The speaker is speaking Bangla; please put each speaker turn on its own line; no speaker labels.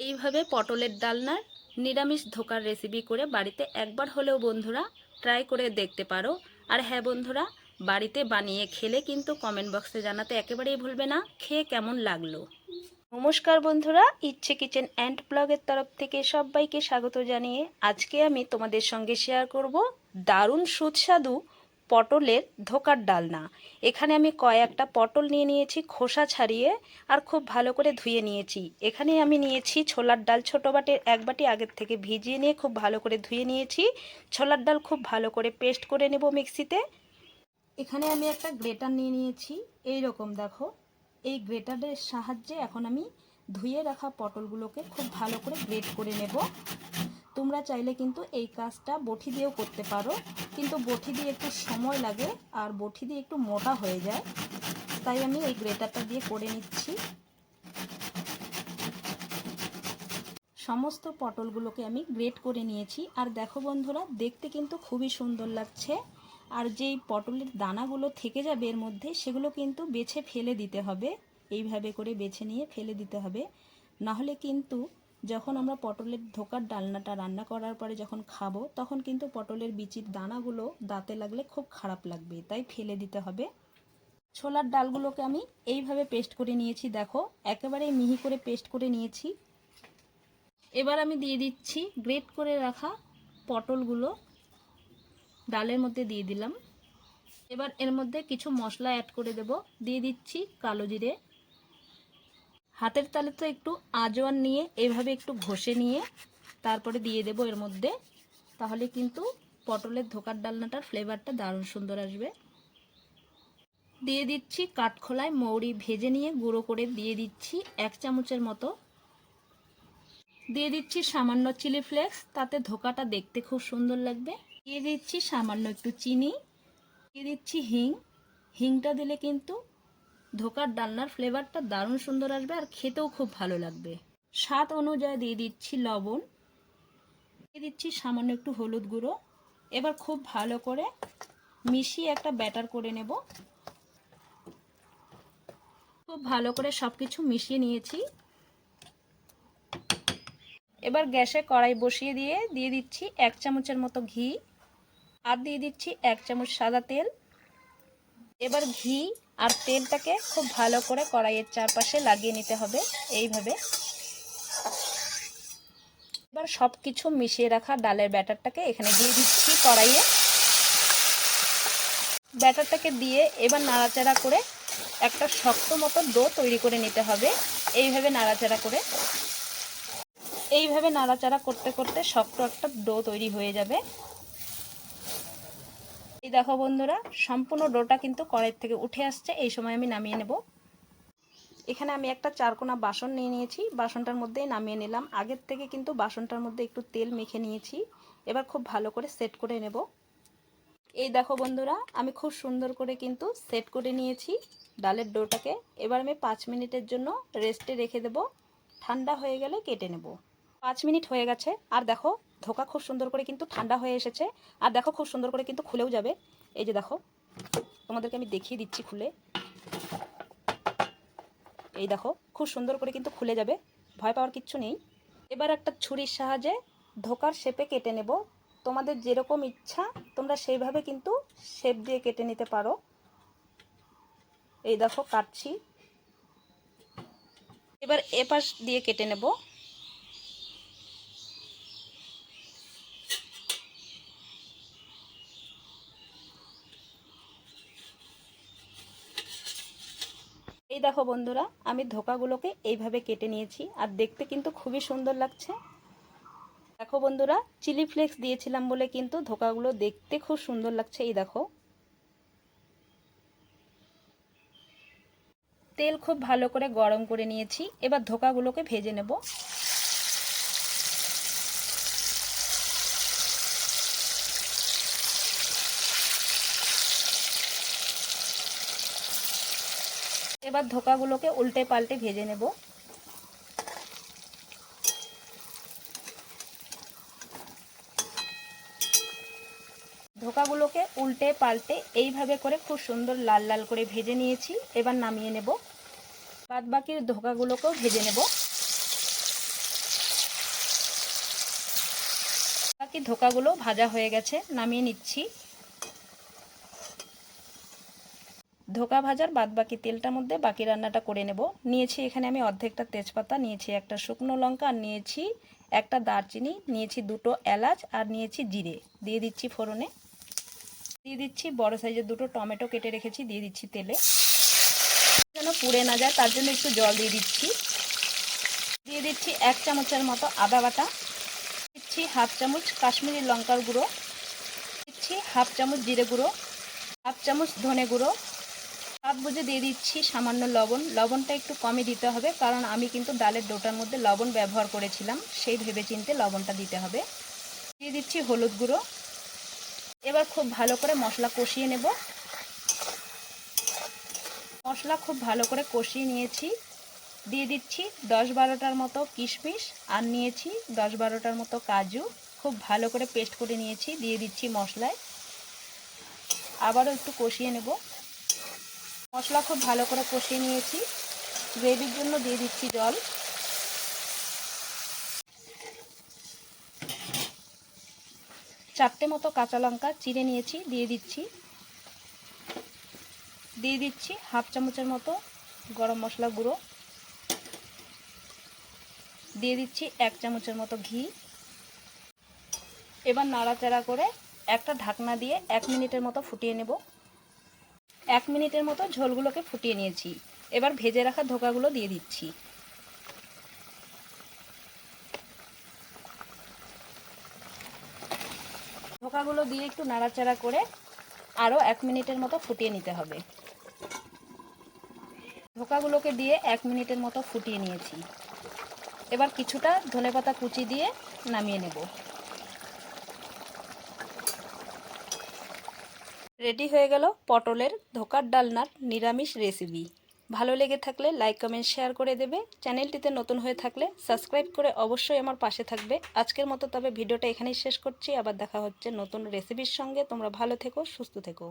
এইভাবে পটলের ডালনার নিরামিষ ধোকার রেসিপি করে বাড়িতে একবার হলেও বন্ধুরা ট্রাই করে দেখতে পারো। আর হ্যাঁ বন্ধুরা, বাড়িতে বানিয়ে খেলে কিন্তু কমেন্ট বক্সে জানাতে একেবারেই ভুলবে না, খেয়ে কেমন লাগল? নমস্কার বন্ধুরা, ইচ্ছে কিচেন অ্যান্ড ব্লগের তরফ থেকে সবাইকে স্বাগত জানিয়ে আজকে আমি তোমাদের সঙ্গে শেয়ার করব দারুণ সুস্বাদু পটলের ধোকার ডালনা। এখানে আমি কয়েকটা পটল নিয়ে নিয়েছি, খোসা ছাড়িয়ে, আর খুব ভালো করে ধুয়ে নিয়েছি। এখানে আমি নিয়েছি ছোলার ডাল ছোটো বাটির এক বাটি আগের থেকে ভিজিয়ে নিয়ে খুব ভালো করে ধুয়ে নিয়েছি। ছোলার ডাল খুব ভালো করে পেস্ট করে নেব মিক্সিতে। এখানে আমি একটা গ্রেটার নিয়ে নিয়েছি। এই রকম দেখো, এই গ্রেটারের সাহায্যে এখন আমি ধুয়ে রাখা পটলগুলোকে খুব ভালো করে গ্রেট করে নেব। তোমরা চাইলে কিন্তু এই কাজটা বটি দিয়েও করতে পারো। কিন্তু বটি দিয়ে একটু সময় লাগে আর বটি দিয়ে একটু মোটা হয়ে যায়। তাই আমি এই গ্রেটারটা দিয়ে করে নিচ্ছি। সমস্ত পটলগুলোকে আমি গ্রেট করে নিয়েছি। আর দেখো বন্ধুরা, দেখতে কিন্তু খুবই সুন্দর লাগছে। আর যেই পটলের দানাগুলো থেকে যাবে এর মধ্যে, সেগুলো কিন্তু বেছে ফেলে দিতে হবে। এইভাবে করে বেছে নিয়ে ফেলে দিতে হবে। নাহলে কিন্তু যখন আমরা পটলের ধোকার ডালনাটা রান্না করার পরে যখন খাব, তখন কিন্তু পটলের বিচির দানাগুলো দাঁতে লাগলে খুব খারাপ লাগবে, তাই ফেলে দিতে হবে। ছোলার ডালগুলোকে আমি এইভাবে পেস্ট করে নিয়েছি, দেখো একেবারে মিহি করে পেস্ট করে নিয়েছি। এবার আমি দিয়ে দিচ্ছি গ্রেট করে রাখা পটলগুলো, ডালের মধ্যে দিয়ে দিলাম। এবার এর মধ্যে কিছু মশলা অ্যাড করে দেব, দিয়ে দিচ্ছি কালো জিরে। হাতের তালে তো একটু আজওয়ান নিয়ে, এভাবে একটু ঘষে নিয়ে তারপরে দিয়ে দেব এর মধ্যে। তাহলে কিন্তু পটলের ধোকার ডালনাটার ফ্লেভারটা দারুণ সুন্দর আসবে। দিয়ে দিচ্ছি কাঠখোলায় মৌরি ভেজে নিয়ে গুঁড়ো করে দিয়ে দিচ্ছি এক চামচের মতো। দিয়ে দিচ্ছি সামান্য চিলি ফ্লেক্স, তাতে ধোকাটা দেখতে খুব সুন্দর লাগবে। দিয়ে দিচ্ছি সামান্য একটু চিনি। দিয়ে দিচ্ছি হিং। হিংটা দিলে কিন্তু ধোকার ডালনার ফ্লেভারটা দারুণ সুন্দর আসবে আর খেতেও খুব ভালো লাগবে। স্বাদ অনুযায়ী দিয়ে দিচ্ছি লবণ। দিয়ে দিচ্ছি সামান্য একটু হলুদ গুঁড়ো। এবার খুব ভালো করে মিশিয়ে একটা ব্যাটার করে নেব। খুব ভালো করে সব কিছু মিশিয়ে নিয়েছি। এবার গ্যাসে কড়াই বসিয়ে দিয়ে দিয়ে দিচ্ছি এক চামচের মতো ঘি। আর দিয়ে দিচ্ছি এক চামচ সাদা তেল। এবার ঘি আর তেলটাকে খুব ভালো করে কড়াইয়ের চারপাশে লাগিয়ে নিতে হবে এইভাবে। এবার সব কিছু মিশিয়ে রাখা ডালের ব্যাটারটাকে এখানে দিয়ে দিচ্ছি কড়াইয়ে। ব্যাটারটাকে দিয়ে এবার নাড়াচাড়া করে একটা শক্ত মতো ডো তৈরি করে নিতে হবে। এইভাবে নাড়াচাড়া করে। এইভাবে নাড়াচাড়া করতে করতে শক্ত একটা ডো তৈরি হয়ে যাবে। এই দেখো বন্ধুরা, সম্পূর্ণ ডোটা কিন্তু কড়াইয়ের থেকে উঠে আসছে। এই সময় আমি নামিয়ে নেব। এখানে আমি একটা চারকোনা বাসন নিয়ে নিয়েছি। বাসনটার মধ্যেই নামিয়ে নিলাম। আগের থেকে কিন্তু বাসনটার মধ্যে একটু তেল মেখে নিয়েছি। এবার খুব ভালো করে সেট করে নেব। এই দেখো বন্ধুরা, আমি খুব সুন্দর করে কিন্তু সেট করে নিয়েছি ডালের ডোটাকে। এবার আমি পাঁচ মিনিটের জন্য রেস্টে রেখে দেব। ঠান্ডা হয়ে গেলে কেটে নেব। পাঁচ মিনিট হয়ে গেছে। আর দেখো ধোকা খুব সুন্দর করে কিন্তু ঠান্ডা হয়ে এসেছে। আর দেখো খুব সুন্দর করে কিন্তু খুলেও যাবে। এই যে দেখো, তোমাদেরকে আমি দেখিয়ে দিচ্ছি খুলে। এই দেখো, খুব সুন্দর করে কিন্তু খুলে যাবে। ভয় পাওয়ার কিচ্ছু নেই। এবার একটা ছুরির সাহায্যে ধোকার শেপে কেটে নেব। তোমাদের যেরকম ইচ্ছা, তোমরা সেইভাবে কিন্তু শেপ দিয়ে কেটে নিতে পারো। এই দেখো, কাটছি। এবার এপাশ দিয়ে কেটে নেব। এই দেখো বন্ধুরা, আমি ধোকাগুলোকে এইভাবে কেটে নিয়েছি আর দেখতে কিন্তু খুবই সুন্দর লাগছে। দেখো বন্ধুরা, চিলি ফ্লেক্স দিয়েছিলাম বলে কিন্তু ধোকাগুলো দেখতে খুব সুন্দর লাগছে, এই দেখো। তেল খুব ভালো করে গরম করে নিয়েছি, এবার ধোকাগুলোকে ভেজে নেব। এবার ধোকাগুলোকে উল্টে পাল্টে ভেজে নেব। ধোকাগুলোকে উল্টে পাল্টে এইভাবে করে খুব সুন্দর লাল লাল করে ভেজে নিয়েছি, এবার নামিয়ে নেব। বাদ বাকির ধোকাগুলোকেও ভেজে নেব। বাকি ধোকাগুলো ভাজা হয়ে গেছে, নামিয়ে নিচ্ছি। ধোকা ভাজার বাদ বাকি তেলটার মধ্যে বাকি রান্নাটা করে নেব। নিয়েছি এখানে আমি অর্ধেকটা তেজপাতা, নিয়েছি একটা শুকনো লঙ্কা, আর নিয়েছি একটা দারচিনি, নিয়েছি দুটো এলাচ, আর নিয়েছি জিরে। দিয়ে দিচ্ছি ফোড়নে। দিয়ে দিচ্ছি বড় সাইজের দুটো টমেটো কেটে রেখেছি, দিয়ে দিচ্ছি তেলে। যেন পুড়ে না যায়, তার জন্য একটু জল দিয়ে দিচ্ছি। দিয়ে দিচ্ছি এক চামচের মতো আদা বাটা। দিচ্ছি হাফ চামচ কাশ্মীরি লঙ্কার গুঁড়ো। দিচ্ছি হাফ চামচ জিরে গুঁড়ো। হাফ চামচ ধনে গুঁড়ো। হাফ বুঝে দিয়ে দিচ্ছি সামান্য লবণ। লবণটা একটু কমই দিতে হবে, কারণ আমি কিন্তু ডালের ডোটার মধ্যে লবণ ব্যবহার করেছিলাম। সেই ভেবে চিনতে লবণটা দিতে হবে। দিয়ে দিচ্ছি হলুদ গুঁড়ো। এবার খুব ভালো করে মশলা কষিয়ে নেব। মশলা খুব ভালো করে কষিয়ে নিয়েছি। দিয়ে দিচ্ছি দশ বারোটার মতো কিশমিশ আর নিয়েছি দশ বারোটার মতো কাজু। খুব ভালো করে পেস্ট করে নিয়েছি। দিয়ে দিচ্ছি মশলায়। আবারও একটু কষিয়ে নেব। মশলা খুব ভালো করে কষিয়ে নিয়েছি। গ্রেভির জন্য দিয়ে দিচ্ছি জল। চারটে মতো কাঁচা লঙ্কা চিড়ে নিয়েছি, দিয়ে দিচ্ছি। দিয়ে দিচ্ছি হাফ চামচের মতো গরম মশলা গুঁড়ো। দিয়ে দিচ্ছি এক চামচের মতো ঘি। এবার নাড়াচাড়া করে একটা ঢাকনা দিয়ে এক মিনিটের মতো ফুটিয়ে নেব। এক মিনিটের মতো ঝোলগুলোকে ফুটিয়ে নিয়েছি। এবার ভেজে রাখা ধোকাগুলো দিয়ে দিচ্ছি। ধোকাগুলো দিয়ে একটু নাড়াচাড়া করে আরও এক মিনিটের মতো ফুটিয়ে নিতে হবে। ধোকাগুলোকে দিয়ে এক মিনিটের মতো ফুটিয়ে নিয়েছি। এবার কিছুটা ধনেপাতা কুচি দিয়ে নামিয়ে নেব। রেডি হয়ে গেল পটলের ধোকার ডালনার নিরামিষ রেসিপি ভালো লেগে থাকলে লাইক কমেন্ট শেয়ার করে দেবে। চ্যানেলটিতে নতুন হয়ে থাকলে সাবস্ক্রাইব করে অবশ্যই আমার পাশে থাকবে। আজকের মতো তবে ভিডিওটা এখানেই শেষ করছি। আবার দেখা হচ্ছে নতুন রেসিপির সঙ্গে। তোমরা ভালো থেকো, সুস্থ থেকো।